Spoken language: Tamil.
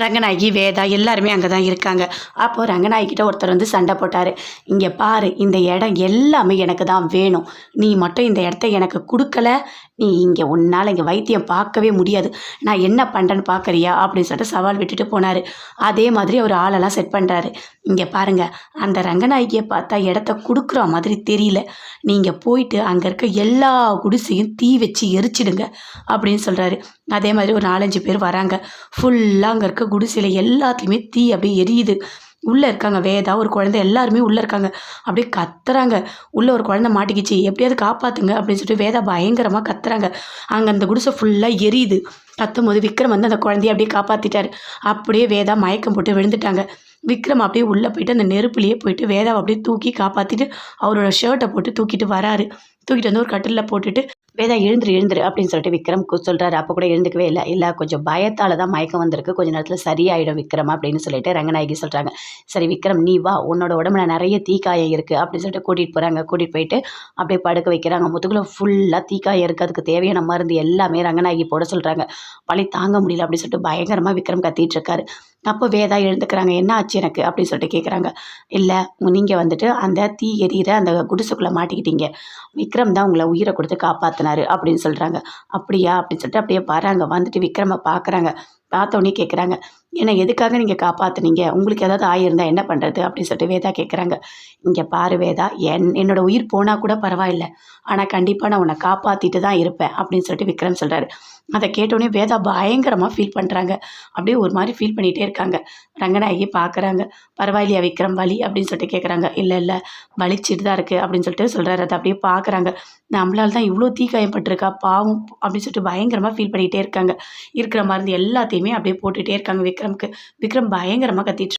ரங்கநாயகி வேதா எல்லாருமே அங்கே தான் இருக்காங்க. அப்போது ரங்கநாயகிட்ட ஒருத்தர் வந்து சண்டை போட்டார். இங்கே பாரு இந்த இடம் எல்லாமே எனக்கு தான் வேணும். நீ மட்டும் இந்த இடத்த எனக்கு கொடுக்கல. நீ இங்கே உன்னால் இங்கே வைத்தியம் பார்க்கவே முடியாது. நான் என்ன பண்ணுறேன்னு பார்க்குறியா? அப்படின்னு சொல்லிட்டு சவால் விட்டுட்டு போனார். அதே மாதிரி அவர் ஆளெல்லாம் செட் பண்ணுறாரு இங்கே பாருங்க அந்த ரங்கநாயகியை பார்த்தா இடத்த கொடுக்குற மாதிரி தெரியல. நீங்கள் போயிட்டு அங்கே இருக்க எல்லா குடிசையும் தீ வச்சு எரிச்சிடுங்க. அப்படின்னு சொல்கிறாரு அதே மாதிரி ஒரு நாலஞ்சு பேர் வராங்க. ஃபுல்லாக அங்கே இருக்க குடிசையில் எல்லாத்துலேயுமே தீ அப்படியே எரியுது. உள்ளே இருக்காங்க. வேதா ஒரு குழந்தை எல்லாருமே உள்ளே இருக்காங்க. அப்படியே கத்துறாங்க. உள்ளே ஒரு குழந்தை மாட்டிக்கிச்சு. எப்படியாவது காப்பாற்றுங்க அப்படின்னு சொல்லிட்டு வேதா பயங்கரமாக கத்துறாங்க. அங்கே அந்த குடிசை ஃபுல்லாக எரியுது. கத்தும் போது விக்ரம் வந்து அந்த குழந்தைய அப்படியே காப்பாற்றிட்டாரு அப்படியே வேதா மயக்கம் போட்டு விழுந்துட்டாங்க. விக்ரம் அப்படியே உள்ளே போயிட்டு அந்த நெருப்புலேயே போயிட்டு வேதாவை அப்படியே தூக்கி காப்பாற்றிட்டு அவரோட ஷர்ட்டை போட்டு தூக்கிட்டு வராரு. தூக்கிட்டு வந்து ஒரு கட்டிலில் போட்டுட்டு வேதா எழுந்துரு எழுந்துரு அப்படின்னு சொல்லிட்டு விக்ரம் சொல்கிறாரு அப்போ கூட எழுந்துக்கவே இல்லை. இல்லை கொஞ்சம் பயத்தால் தான் மயக்கம் வந்திருக்கு. கொஞ்சம் நேரத்தில் சரியாயிடும் விக்ரம் அப்படின்னு சொல்லிட்டு ரங்கநாயகி சொல்கிறாங்க சரி விக்ரம் நீ வா. உன்னோட உடம்புல நிறைய தீக்காயம் இருக்குது அப்படின்னு சொல்லிட்டு கூட்டிகிட்டு போகிறாங்க கூட்டிகிட்டு போயிட்டு அப்படியே படுக்க வைக்கிறாங்க. முதுகுல ஃபுல்லாக தீக்காயம் இருக்குது அதுக்கு தேவையான மருந்து எல்லாமே ரங்கநாயகி போட சொல்கிறாங்க வலி தாங்க முடியல அப்படின்னு சொல்லிட்டு பயங்கரமாக விக்ரம் கத்திட்டு இருக்காரு. அப்போ வேதா எழுந்துக்கிறாங்க. என்ன ஆச்சு எனக்கு? அப்படின்னு சொல்லிட்டு கேட்குறாங்க இல்லை நீங்கள் வந்துட்டு அந்த தீ எரியிற அந்த குடிசுக்குள்ளே மாட்டிக்கிட்டீங்க. விக்ரம் தான் உங்களை உயிரை கொடுத்து காப்பாற்றினாரு அப்படின்னு சொல்கிறாங்க அப்படியா? அப்படின்னு சொல்லிட்டு அப்படியே வராங்க. வந்துட்டு விக்ரமை பார்க்குறாங்க பார்த்தோன்னே கேட்குறாங்க என்னை எதுக்காக நீங்கள் காப்பாற்றுனீங்க உங்களுக்கு ஏதாவது ஆயிருந்தா என்ன பண்ணுறது அப்படின்னு சொல்லிட்டு வேதா கேட்குறாங்க இங்கே பாரு வேதா என் என்னோடய உயிர் போனால் கூட பரவாயில்ல. ஆனால் கண்டிப்பாக நான் உன்னை காப்பாற்றிட்டு தான் இருப்பேன் அப்படின்னு சொல்லிட்டு விக்ரம் சொல்கிறாரு அதை கேட்டோடனே வேதா பயங்கரமாக ஃபீல் பண்ணுறாங்க அப்படியே ஒரு மாதிரி ஃபீல் பண்ணிகிட்டே இருக்காங்க. ரங்கநாயகி பார்க்குறாங்க பரவாயில்லையா விக்ரம் வலி? அப்படின்னு சொல்லிட்டு கேட்குறாங்க இல்லை இல்லை வலிச்சிட்டு தான் இருக்குது அப்படின்னு சொல்லிட்டு சொல்கிறாரு அதை அப்படியே பார்க்குறாங்க நம்மளால தான் இவ்வளோ தீக்காயம் பட்டிருக்கா? பாவம் அப்படின்னு சொல்லிட்டு பயங்கரமாக ஃபீல் பண்ணிகிட்டே இருக்காங்க. இருக்கிற மருந்து எல்லாத்தையுமே அப்படியே போட்டுகிட்டே இருக்காங்க விக்ரம்க்கு விக்ரம் பயங்கரமாக கத்திட்டு